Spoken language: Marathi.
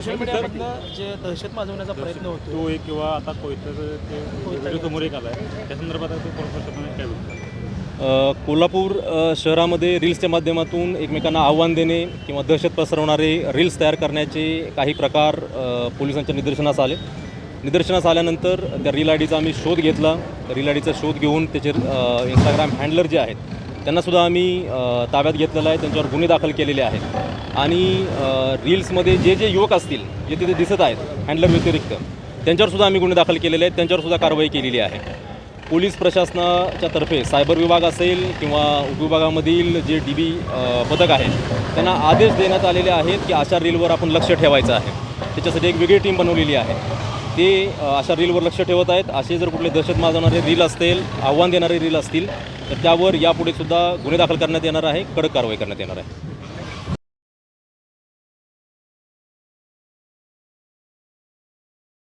सोशल मीडियामधनं जे दहशत माजवण्याचा प्रयत्न होतो तो एक किंवा आता कोयत्याचं ते व्हिडिओ समोर एक आला आहे त्या संदर्भात काय अ, कोल्हापूर शहरामध्ये रील्सच्या माध्यमातून एकमेकांना आव्हान देणे किंवा दहशत पसरवणारे रील्स तयार करण्याचे काही प्रकार पोलिसांच्या निदर्शनास आले. निदर्शनास आल्यानंतर त्या रील आय डीचा आम्ही शोध घेतला. रील आय डीचा शोध घेऊन त्याचे इंस्टाग्राम हँडलर जे आहेत त्यांनासुद्धा आम्ही ताब्यात घेतलेलं आहे त्यांच्यावर गुन्हे दाखल केलेले आहेत. आणि रील्समध्ये जे जे युवक असतील जे तिथे दिसत आहेत हँडलर व्यतिरिक्त त्यांच्यावरसुद्धा आम्ही गुन्हे दाखल केलेले आहेत त्यांच्यावरसुद्धा कारवाई केलेली आहे. पोलीस प्रशासनाच्या तर्फे सायबर विभाग असेल किंवा उपविभागामधील जे डी बी पथक आहेत त्यांना आदेश देण्यात आलेले आहेत की अशा रीलवर आपण लक्ष ठेवायचं आहे. त्याच्यासाठी एक वेगळी टीम बनवलेली आहे. ते अशा रीलवर लक्ष ठेवत आहेत. असे जर कुठले दहशत माजवणारे रील असतील आव्हान देणारे रील असतील तर त्यावर यापुढे सुद्धा गुन्हे दाखल करण्यात येणार आहे कडक कारवाई करण्यात येणार आहे.